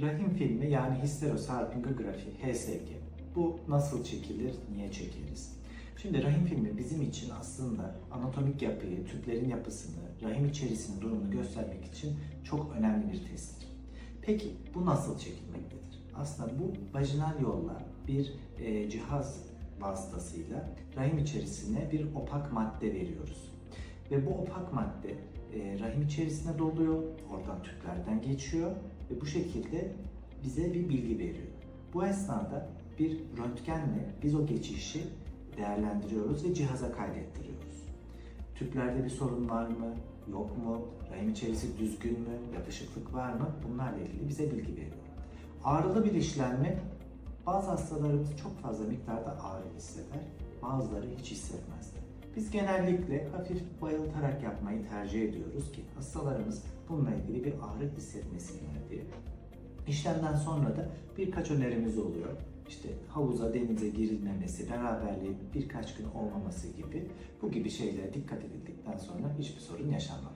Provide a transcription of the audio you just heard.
Rahim filmi yani histerosalpingografi, HSG. Bu nasıl çekilir, niye çekeriz? Şimdi rahim filmi bizim için aslında anatomik yapıyı, tüplerin yapısını, rahim içerisinin durumunu göstermek için çok önemli bir testtir. Peki bu nasıl çekilmektedir? Aslında bu vajinal yolla bir e, cihaz vasıtasıyla rahim içerisine bir opak madde veriyoruz. Ve bu opak madde e, rahim içerisine doluyor, oradan tüplerden geçiyor ve bu şekilde bize bir bilgi veriyor. Bu esnada bir röntgenle biz o geçişi değerlendiriyoruz ve cihaza kaydettiriyoruz. Tüplerde bir sorun var mı, yok mu, rahim içerisi düzgün mü, yapışıklık var mı bunlarla ilgili bize bilgi veriyor. Ağrılı bir işlenme bazı hastalarımız çok fazla miktarda ağrı hisseder, bazıları hiç hissetmezler. Biz genellikle hafif bayıltarak yapmayı tercih ediyoruz ki hastalarımız bununla ilgili bir ağrı hissetmesinler diye. İşlemden sonra da birkaç önerimiz oluyor. İşte havuza, denize girilmemesi, beraberliğin birkaç gün olmaması gibi bu gibi şeylere dikkat edildikten sonra hiçbir sorun yaşanmamaktadır.